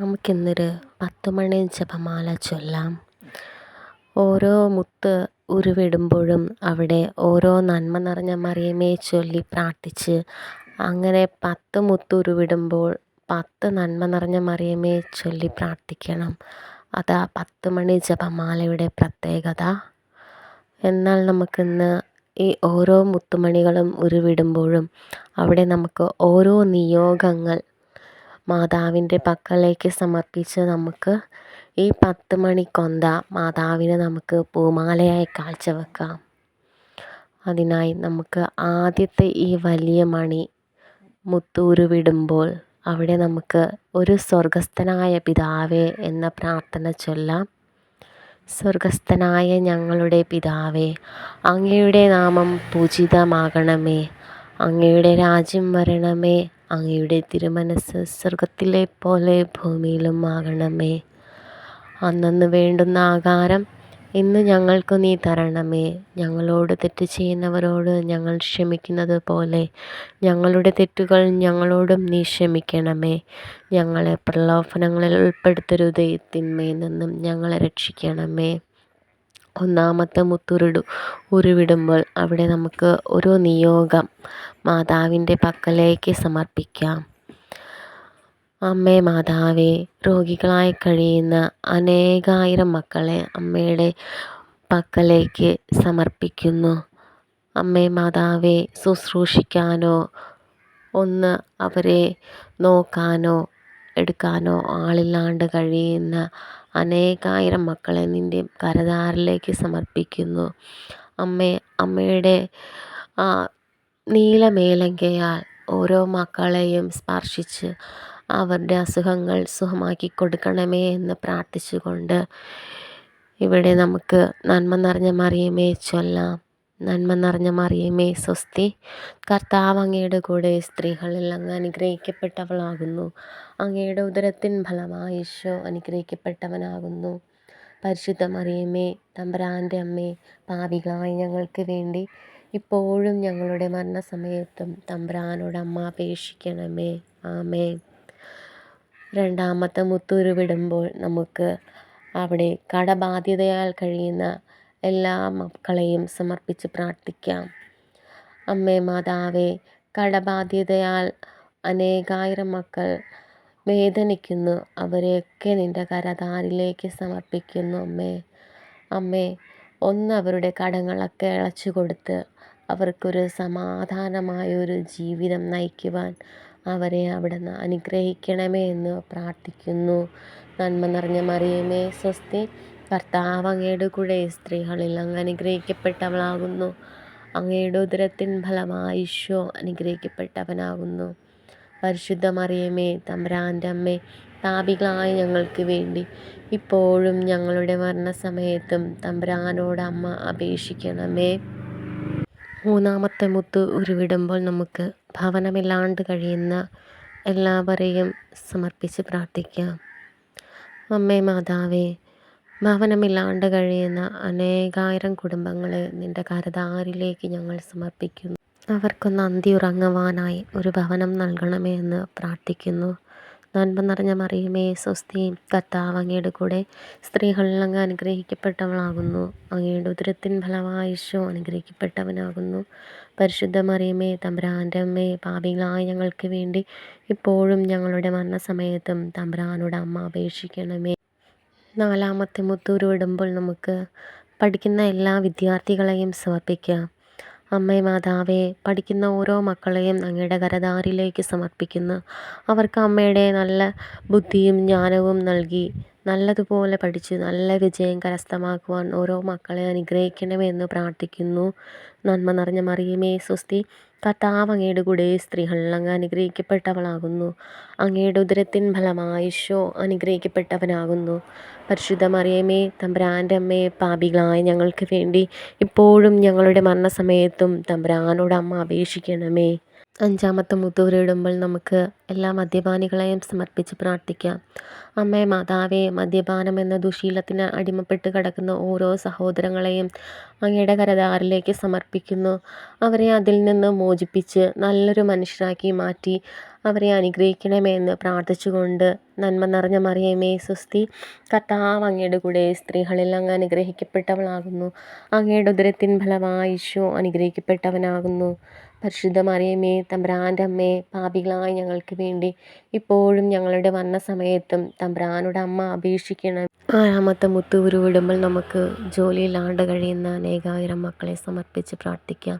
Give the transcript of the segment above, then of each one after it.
നമുക്കിന്നൊരു പത്ത് മണി ജപമാല ചൊല്ലാം. ഓരോ മുത്ത് ഉരുവിടുമ്പോഴും അവിടെ ഓരോ നന്മ നിറഞ്ഞ മറിയമേ ചൊല്ലി പ്രാർത്ഥിച്ച് അങ്ങനെ പത്ത് മുത്ത് ഉരുവിടുമ്പോൾ പത്ത് നന്മ നിറഞ്ഞ മറിയമേ ചൊല്ലി പ്രാർത്ഥിക്കണം. അതാ പത്ത് മണി ജപമാലയുടെ പ്രത്യേകത. എന്നാൽ നമുക്കിന്ന് ഈ ഓരോ മുത്തുമണികളും ഉരുവിടുമ്പോഴും അവിടെ നമുക്ക് ഓരോ നിയോഗങ്ങൾ മാതാവിന്റെ പക്കലേക്ക് സമർപ്പിച്ച് നമുക്ക് ഈ പത്ത് മണി കൊന്ത മാതാവിനെ നമുക്ക് പൂമാലയായി കാഴ്ചവെക്കാം. അതിനായി നമുക്ക് ആദ്യത്തെ ഈ വലിയ മണി മുത്തൂരുവിടുമ്പോൾ അവിടെ നമുക്ക് ഒരു സ്വർഗസ്ഥനായ പിതാവേ എന്ന പ്രാർത്ഥന ചൊല്ലാം. സ്വർഗസ്ഥനായ ഞങ്ങളുടെ പിതാവേ അങ്ങയുടെ നാമം പൂജിതമാകണമേ അങ്ങയുടെ രാജ്യം വരണമേ അങ്ങയുടെ തിരുമനസ് സ്വർഗത്തിലെ പോലെ ഭൂമിയിലും ആകണമേ. അന്നന്ന് വേണ്ടുന്ന ആകാരം ഇന്ന് ഞങ്ങൾക്ക് നീ തരണമേ. ഞങ്ങളോട് തെറ്റ് ചെയ്യുന്നവരോട് ഞങ്ങൾ ക്ഷമിക്കുന്നത് പോലെ ഞങ്ങളുടെ തെറ്റുകൾ ഞങ്ങളോടും നീ ക്ഷമിക്കണമേ. ഞങ്ങളെ പ്രലോഭനങ്ങളിൽ ഉൾപ്പെടുത്തരുതേ. തിന്മയിൽ നിന്നും ഞങ്ങളെ രക്ഷിക്കണമേ. ഒന്നാമത്തെ മുത്തുരുടു ഉരുവിടുമ്പോൾ അവിടെ നമുക്ക് ഒരു നിയോഗം മാതാവിന്റെ പക്കലേക്ക് സമർപ്പിക്കാം. അമ്മേ മാതാവേ രോഗികളായി കഴിയുന്ന അനേകായിരം മക്കളെ അമ്മയുടെ പക്കലേക്ക് സമർപ്പിക്കുന്നു. അമ്മേ മാതാവേ ശുശ്രൂഷിക്കാനോ ഒന്ന് അവരെ നോക്കാനോ എടുക്കാനോ ആളില്ലാണ്ട് കഴിയുന്ന അനേകായിരം മക്കളെ നിന്റെ കരതാറിലേക്ക് സമർപ്പിക്കുന്നു. അമ്മേ അമ്മയുടെ നീലമേലങ്കയാൽ ഓരോ മക്കളെയും സ്പർശിച്ച് അവരുടെ അസുഖങ്ങൾ സുഖമാക്കി കൊടുക്കണമേ എന്ന് പ്രാർത്ഥിച്ചുകൊണ്ട് ഇവിടെ നമുക്ക് നന്മ നിറഞ്ഞ മറിയമേ ചൊല്ലാം. നന്മ നിറഞ്ഞ മറിയമേ സ്വസ്തി. കർത്താവ് അങ്ങയുടെ കൂടെ സ്ത്രീകളിൽ അങ്ങ് അനുഗ്രഹിക്കപ്പെട്ടവളാകുന്നു. അങ്ങയുടെ ഉദരത്തിൻ ഫലമായി ഈശോ അനുഗ്രഹിക്കപ്പെട്ടവനാകുന്നു. പരിശുദ്ധ മറിയമേ തമ്പരാന്റെ അമ്മേ പാപികളായി ഞങ്ങൾക്ക് വേണ്ടി ഇപ്പോഴും ഞങ്ങളുടെ മരണസമയത്തും തമ്പുരാനോട് അമ്മ അപേക്ഷിക്കണമേ. ആമേ രണ്ടാമത്തെ മുത്തുരുവിടുമ്പോൾ നമുക്ക് അവിടെ കടബാധ്യതയാൽ കഴിയുന്ന എല്ലാ മക്കളെയും സമർപ്പിച്ച് പ്രാർത്ഥിക്കാം. അമ്മേ മാതാവേ കടബാധ്യതയാൽ അനേകായിരം മക്കൾ വേദനിക്കുന്നു. അവരെയൊക്കെ നിന്റെ കരതാരിലേക്ക് സമർപ്പിക്കുന്നു അമ്മേ. അമ്മേ ഒന്ന് അവരുടെ കടങ്ങളൊക്കെ ഇളച്ചു കൊടുത്ത് അവർക്കൊരു സമാധാനമായൊരു ജീവിതം നയിക്കുവാൻ അവരെ അവിടുന്ന് അനുഗ്രഹിക്കണമേ എന്ന് പ്രാർത്ഥിക്കുന്നു. നന്മ നിറഞ്ഞ മറിയമേ സ്വസ്തി. കർത്താവ് അങ്ങയുടെ കൂടെ സ്ത്രീകളിൽ അങ്ങ് അനുഗ്രഹിക്കപ്പെട്ടവളാകുന്നു. അങ്ങയുടെ ഉദരത്തിൻ ഫലമായി ഈശോ അനുഗ്രഹിക്കപ്പെട്ടവനാകുന്നു. പരിശുദ്ധ മറിയമേ തമ്പ്രാന്റെ അമ്മേ താപികളായ ഞങ്ങൾക്ക് വേണ്ടി ഇപ്പോഴും ഞങ്ങളുടെ മരണസമയത്തും തമ്പ്രാനോട് അമ്മ അപേക്ഷിക്കണമേ. മൂന്നാമത്തെ മുത്ത് ഉരുവിടുമ്പോൾ നമുക്ക് ഭവനമില്ലാണ്ട് കഴിയുന്ന എല്ലാവരെയും സമർപ്പിച്ച് പ്രാർത്ഥിക്കാം. അമ്മേ മാതാവേ ഭവനമില്ലാണ്ട് കഴിയുന്ന അനേകായിരം കുടുംബങ്ങളെ നിന്റെ കരതാരിലേക്ക് ഞങ്ങൾ സമർപ്പിക്കുന്നു. അവർക്കൊന്ന് അന്തി ഉറങ്ങുവാനായി ഒരു ഭവനം നൽകണമേ എന്ന് പ്രാർത്ഥിക്കുന്നു. നന്മ നിറഞ്ഞ മറിയമേ സ്വസ്തി കർത്താവ് അങ്ങയുടെ കൂടെ സ്ത്രീകളിൽ അങ്ങ് അനുഗ്രഹിക്കപ്പെട്ടവളാകുന്നു. അങ്ങയുടെ ഉദരത്തിൻ ഫലമായുഷോ അനുഗ്രഹിക്കപ്പെട്ടവനാകുന്നു. പരിശുദ്ധ മറിയമേ തമ്പ്രാന്റെ അമ്മേ പാപികളായ ഞങ്ങൾക്ക് വേണ്ടി ഇപ്പോഴും ഞങ്ങളുടെ മരണസമയത്തും തമ്പ്രാനോട് അമ്മ അപേക്ഷിക്കണമേ. നാലാമത്തെ മുത്തൂരുവിടുമ്പോൾ നമുക്ക് പഠിക്കുന്ന എല്ലാ വിദ്യാർത്ഥികളെയും സമർപ്പിക്കാം. അമ്മേ മാതാവേ പഠിക്കുന്ന ഓരോ മക്കളെയും അങ്ങയുടെ കരതാരിലേക്ക് സമർപ്പിക്കുന്നു. അവർക്ക് അമ്മയുടെ നല്ല ബുദ്ധിയും ജ്ഞാനവും നൽകി. നല്ലതുപോലെ പഠിച്ച് നല്ല വിജയം കരസ്ഥമാക്കുവാൻ ഓരോ മക്കളെ അനുഗ്രഹിക്കണമെന്ന് പ്രാർത്ഥിക്കുന്നു. നന്മ നിറഞ്ഞ മറിയമേ സ്വസ്തി. കർത്താവ് അങ്ങയുടെ കൂടെ സ്ത്രീകൾ അങ്ങ് അനുഗ്രഹിക്കപ്പെട്ടവളാകുന്നു. അങ്ങയുടെ ഉദരത്തിൻ ഫലമായുഷോ അനുഗ്രഹിക്കപ്പെട്ടവനാകുന്നു. പരിശുദ്ധ മറിയമേ തമ്പുരാന്റെ അമ്മയെ പാപികളായ ഞങ്ങൾക്ക് വേണ്ടി ഇപ്പോഴും ഞങ്ങളുടെ മരണസമയത്തും തമ്പുരാനോട് അമ്മ അപേക്ഷിക്കണമേ. അഞ്ചാമത്തെ മുത്തൂരിടുമ്പോൾ നമുക്ക് എല്ലാ മദ്യപാനികളെയും സമർപ്പിച്ച് പ്രാർത്ഥിക്കാം. അമ്മേ മാതാവേ മദ്യപാനം എന്ന ദുശീലത്തിന് അടിമപ്പെട്ട് കിടക്കുന്ന ഓരോ സഹോദരങ്ങളെയും അങ്ങയുടെ കരതാറിലേക്ക് സമർപ്പിക്കുന്നു. അവരെ അതിൽ നിന്ന് മോചിപ്പിച്ച് നല്ലൊരു മനുഷ്യരാക്കി മാറ്റി അവരെ അനുഗ്രഹിക്കണമേ എന്ന് പ്രാർത്ഥിച്ചുകൊണ്ട് നന്മ നിറഞ്ഞ മറിയമേ സുസ്തി കർത്താവ് അങ്ങയുടെ കൂടെ സ്ത്രീകളിൽ അങ്ങ് അനുഗ്രഹിക്കപ്പെട്ടവളാകുന്നു. അങ്ങയുടെ ഉദരത്തിൻ ഫലമായി ഈശോ അനുഗ്രഹിക്കപ്പെട്ടവനാകുന്നു. പരിശുദ്ധ മറിയമേ തമ്പ്രാന്റെ പാപികളായ ഞങ്ങൾക്ക് വേണ്ടി ഇപ്പോഴും ഞങ്ങളുടെ വന്ന സമയത്തും തമ്പ്രാനോട് അമ്മ അപേക്ഷിക്കണം ആറാമത്തെ മുത്ത് ഉരുവിടുമ്പോൾ നമുക്ക് ജോലിയില്ലാണ്ട് കഴിയുന്ന അനേകായിരം മക്കളെ സമർപ്പിച്ച് പ്രാർത്ഥിക്കാം.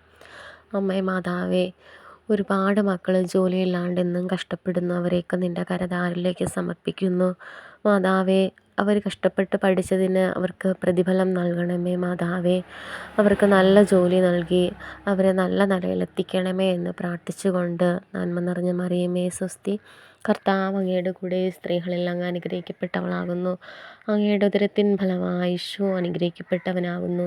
അമ്മേ മാതാവേ ഒരുപാട് മക്കൾ ജോലിയില്ലാണ്ട് എന്നും കഷ്ടപ്പെടുന്നവരെയൊക്കെ നിന്റെ കരതാരിലേക്ക് സമർപ്പിക്കുന്നു. മാതാവേ അവർ കഷ്ടപ്പെട്ട് പഠിച്ചതിന് അവർക്ക് പ്രതിഫലം നൽകണമേ മാതാവേ. അവർക്ക് നല്ല ജോലി നൽകി അവരെ നല്ല നിലയിലെത്തിക്കണമേ എന്ന് പ്രാർത്ഥിച്ചുകൊണ്ട് നന്മ നിറഞ്ഞ മറിയമേ സ്വസ്തി. കർത്താവ് അങ്ങയുടെ കൂടെ സ്ത്രീകളെല്ലാം അനുഗ്രഹിക്കപ്പെട്ടവളാകുന്നു. അങ്ങയുടെ ഉദരത്തിൻ ഫലമായി ഈശോ അനുഗ്രഹിക്കപ്പെട്ടവനാകുന്നു.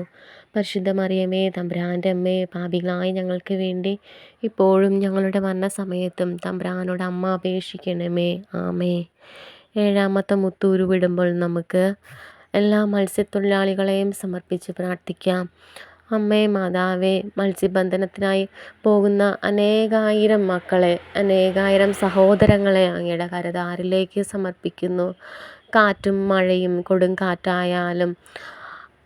പരിശുദ്ധ മറിയമേ തമ്പ്രാന്റെ അമ്മേ പാപികളായി ഞങ്ങൾക്ക് വേണ്ടി ഇപ്പോഴും ഞങ്ങളുടെ മരണസമയത്തും തമ്പ്രാനോട് അമ്മ അപേക്ഷിക്കണമേ. ആമേ ഏഴാമത്തെ മുത്ത് വിടുമ്പോൾ നമുക്ക് എല്ലാ മത്സ്യത്തൊഴിലാളികളെയും സമർപ്പിച്ച് പ്രാർത്ഥിക്കാം. അമ്മേ മാതാവേ മത്സ്യബന്ധനത്തിനായി പോകുന്ന അനേകായിരം മക്കളെ അനേകായിരം സഹോദരങ്ങളെ അങ്ങയുടെ കരതാരിലേക്ക് സമർപ്പിക്കുന്നു. കാറ്റും മഴയും കൊടുങ്കാറ്റായാലും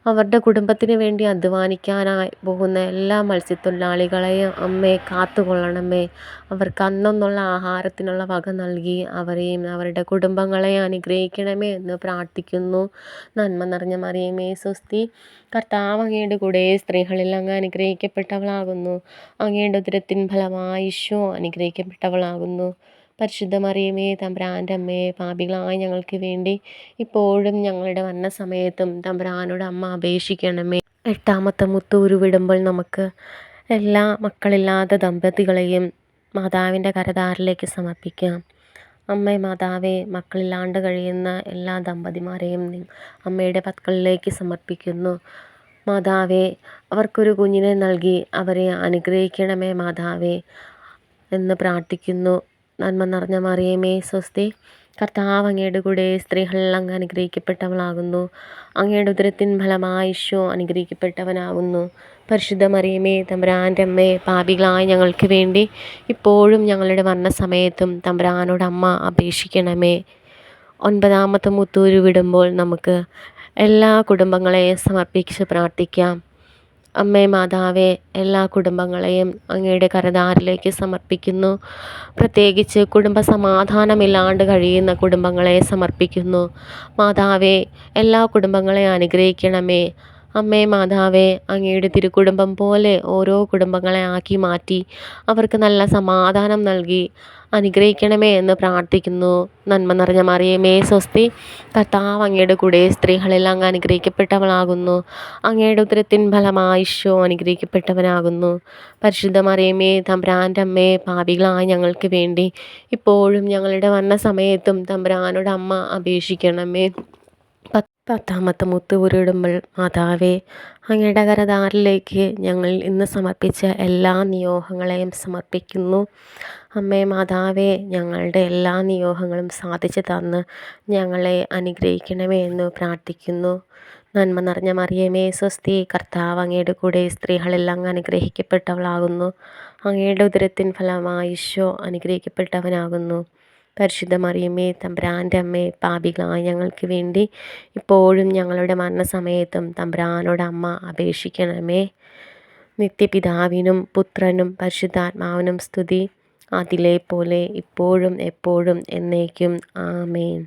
അവരുടെ കുടുംബത്തിന് വേണ്ടി അധ്വാനിക്കാനായി പോകുന്ന എല്ലാ മത്സ്യത്തൊഴിലാളികളെയും അമ്മേ കാത്തുകൊള്ളണമേ. അവർക്ക് അന്നന്നുള്ള ആഹാരത്തിനുള്ള വക നൽകി അവരെയും അവരുടെ കുടുംബങ്ങളെയും അനുഗ്രഹിക്കണമേ എന്ന് പ്രാർത്ഥിക്കുന്നു. നന്മ നിറഞ്ഞ മറിയമേ സ്വസ്തി. കർത്താവ് അങ്ങയുടെ കൂടെ സ്ത്രീകളിൽ അങ്ങ് അനുഗ്രഹിക്കപ്പെട്ടവളാകുന്നു. അങ്ങയുടെ ഉദരത്തിൻ ഫലമായി ഈശോ അനുഗ്രഹിക്കപ്പെട്ടവളാകുന്നു. പരിശുദ്ധ മറിയമേ തമ്പ്രാന്റെ പാപികളായ ഞങ്ങൾക്ക് വേണ്ടി ഇപ്പോഴും ഞങ്ങളുടെ വന്ന സമയത്തും തമ്പ്രാനോട് അമ്മ അപേക്ഷിക്കണമേ. എട്ടാമത്തെ മുത്ത് ഉരുവിടുമ്പോൾ നമുക്ക് എല്ലാ മക്കളില്ലാത്ത ദമ്പതികളെയും മാതാവിന്റെ കരതാരിലേക്ക് സമർപ്പിക്കാം. അമ്മ മാതാവെ മക്കളില്ലാണ്ട് കഴിയുന്ന എല്ലാ ദമ്പതിമാരെയും അമ്മയുടെ പത്കളിലേക്ക് സമർപ്പിക്കുന്നു. മാതാവെ അവർക്കൊരു കുഞ്ഞിനെ നൽകി അവരെ അനുഗ്രഹിക്കണമേ മാതാവേ എന്ന് പ്രാർത്ഥിക്കുന്നു. നന്മ നിറഞ്ഞ മറിയമേ സ്വസ്തി. കർത്താവ് അങ്ങയുടെ കൂടെ സ്ത്രീകളിൽ അങ്ങ് അനുഗ്രഹിക്കപ്പെട്ടവളാകുന്നു. അങ്ങയുടെ ഉദരത്തിൻ ഫലമായി ഈശോ അനുഗ്രഹിക്കപ്പെട്ടവനാകുന്നു. പരിശുദ്ധ മറിയമേ തമ്പുരാന്റെ അമ്മേ പാപികളായ ഞങ്ങൾക്ക് വേണ്ടി ഇപ്പോഴും ഞങ്ങളുടെ മരണസമയത്തും തമ്പുരാനോട് അമ്മ അപേക്ഷിക്കണമേ. ഒൻപതാമത്തെ മുത്തൂര് വിടുമ്പോൾ നമുക്ക് എല്ലാ കുടുംബങ്ങളെയും സമർപ്പിച്ച് പ്രാർത്ഥിക്കാം. അമ്മേ മാതാവേ എല്ലാ കുടുംബങ്ങളെയും അങ്ങയുടെ കരതാരിലേക്ക് സമർപ്പിക്കുന്നു. പ്രത്യേകിച്ച് കുടുംബ സമാധാനമില്ലാണ്ട് കഴിയുന്ന കുടുംബങ്ങളെ സമർപ്പിക്കുന്നു. മാതാവേ എല്ലാ കുടുംബങ്ങളെയും അനുഗ്രഹിക്കണമേ. അമ്മേ മാതാവേ അങ്ങയുടെ തിരുക്കുടുംബം പോലെ ഓരോ കുടുംബങ്ങളെ ആക്കി മാറ്റി അവർക്ക് നല്ല സമാധാനം നൽകി. അനുഗ്രഹിക്കണമേ എന്ന് പ്രാർത്ഥിക്കുന്നു. നന്മ നിറഞ്ഞ മറിയമേ സ്വസ്തി. കർത്താവ് അങ്ങയുടെ കൂടെ സ്ത്രീകളിൽ അങ്ങ് അനുഗ്രഹിക്കപ്പെട്ടവളാകുന്നു. അങ്ങയുടെ ഉദരത്തിൻ ഫലമായിഷോ അനുഗ്രഹിക്കപ്പെട്ടവനാകുന്നു. പരിശുദ്ധ മറിയമേ തമ്പ്രാന്റെ അമ്മേ പാപികളായ ഞങ്ങൾക്ക് വേണ്ടി ഇപ്പോഴും ഞങ്ങളുടെ വന്ന സമയത്തും തമ്പ്രാനോട് അമ്മ അപേക്ഷിക്കണമേ. പത്താമത്തെ മുത്ത് ഉരുടുമ്പോൾ മാതാവേ അങ്ങയുടെ കരതാറിലേക്ക് ഞങ്ങൾ ഇന്ന് സമർപ്പിച്ച എല്ലാ നിയോഗങ്ങളെയും സമർപ്പിക്കുന്നു. അമ്മേ മാതാവേ ഞങ്ങളുടെ എല്ലാ നിയോഗങ്ങളും സാധിച്ചു തന്ന് ഞങ്ങളെ അനുഗ്രഹിക്കണമേ എന്ന് പ്രാർത്ഥിക്കുന്നു. നന്മ നിറഞ്ഞ മറിയമേ സ്വസ്തി കർത്താവ് അങ്ങയുടെ കൂടെ സ്ത്രീകളെല്ലാം അനുഗ്രഹിക്കപ്പെട്ടവളാകുന്നു. അങ്ങയുടെ ഉദരത്തിൻ ഫലമായി ഈശോ അനുഗ്രഹിക്കപ്പെട്ടവനാകുന്നു. പരിശുദ്ധ മറിയമ്മേ തമ്പ്രാന്റെ അമ്മേ പാപികളായ ഞങ്ങൾക്ക് വേണ്ടി ഇപ്പോഴും ഞങ്ങളുടെ മരണസമയത്തും തമ്പ്രാനോട് അമ്മ അപേക്ഷിക്കണമേ. നിത്യപിതാവിനും പുത്രനും പരിശുദ്ധാത്മാവിനും സ്തുതി. അതിലെ പോലെ ഇപ്പോഴും എപ്പോഴും എന്നേക്കും. ആമേൻ.